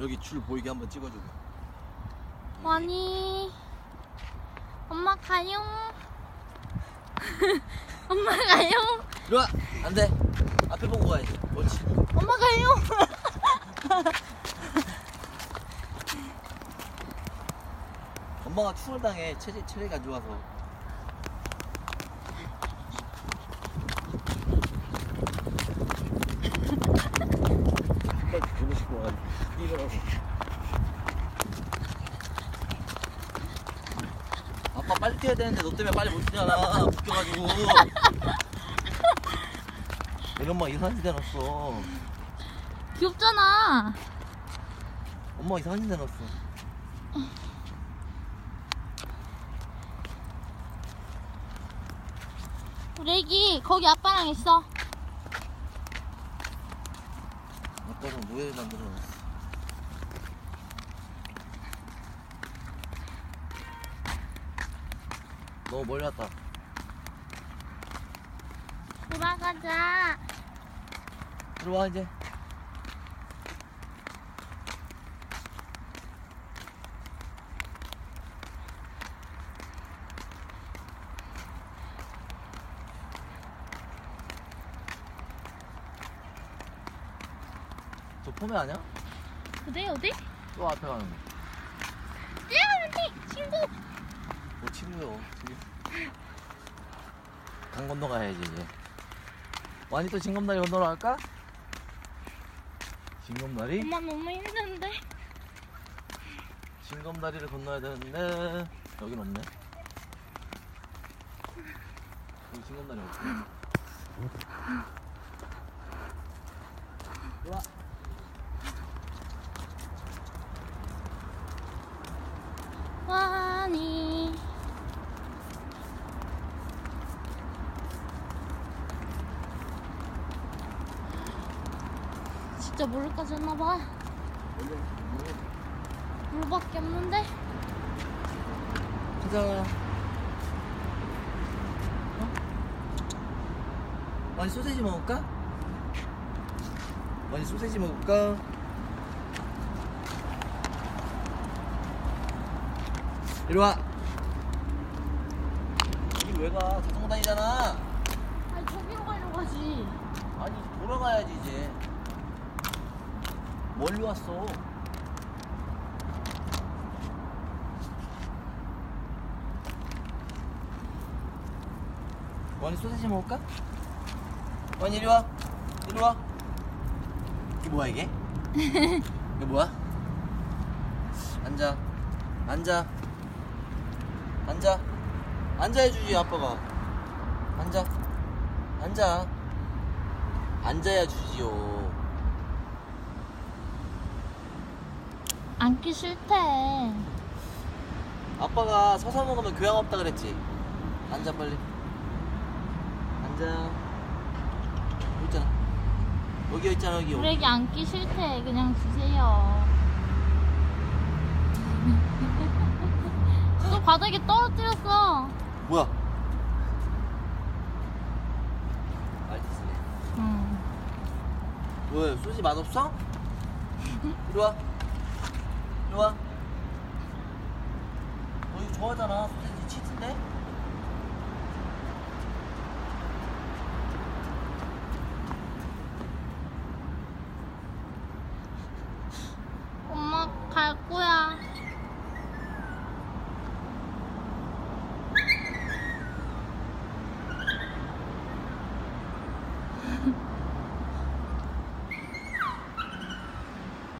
여기 줄 보이게 한번 찍어주고. 와니 엄마 가요 엄마 가요 이리 와. 안 돼. 앞에 보고 가야지. 옳지. 엄마 가요 엄마가 추월당해. 체리, 체리가 안 좋아서. 빨리 보고 싶어 가지고 이거라고. 아빠 빨리 뛰어야 되는데 너 때문에 빨리 못 뛰잖아. 웃겨가지고. 우리 엄마 이상한 짓 해놨어. 귀엽잖아 엄마 이상한 짓 해놨어. 우리 애기 거기 아빠랑 있어 아빠랑 노예 만들어놨어. 너무 멀리 왔다. 돌아가자 들어와 이제. 저 포메 아니야? 어디 어디? 또 앞에 가는 거. 야 언니 친구 뭐. 저기. 강 건너 가야지 이제. 완이 또 징검다리 건너러 갈까? 징검다리? 엄마 너무 힘든데 징검다리를 건너야 되는데 여긴 없네. 여기 징검다리 없어. 와. 와니 진짜 물까지 였나봐 물밖에 없는데 가자. 어? 많이 소세지 먹을까? 많이 소세지 먹을까? 이리 와. 여기 왜 가? 자전거 다니잖아. 아니 저기로 가려고 하지 아니 돌아가야지 이제. 멀리 왔어. 원이 소세지 먹을까? 원이 이리 와. 이리 와. 이게 뭐야 이게? 이게 뭐야? 앉아. 앉아. 앉아. 앉아 해주지 아빠가. 앉아. 앉아. 앉아야 주지요. 앉기 싫대 아빠가 서서 먹으면 교양 없다 그랬지. 앉아 빨리. 앉아. 여기 있잖아. 여기 있잖아 여기. 애기 앉기 싫대 그냥 주세요 또 바닥에 떨어뜨렸어 뭐야? 알겠어. 응. 왜 소시 맛없어? 이리 와. 이리 와. 너 이거 좋아하잖아. 소세지 치즈인데?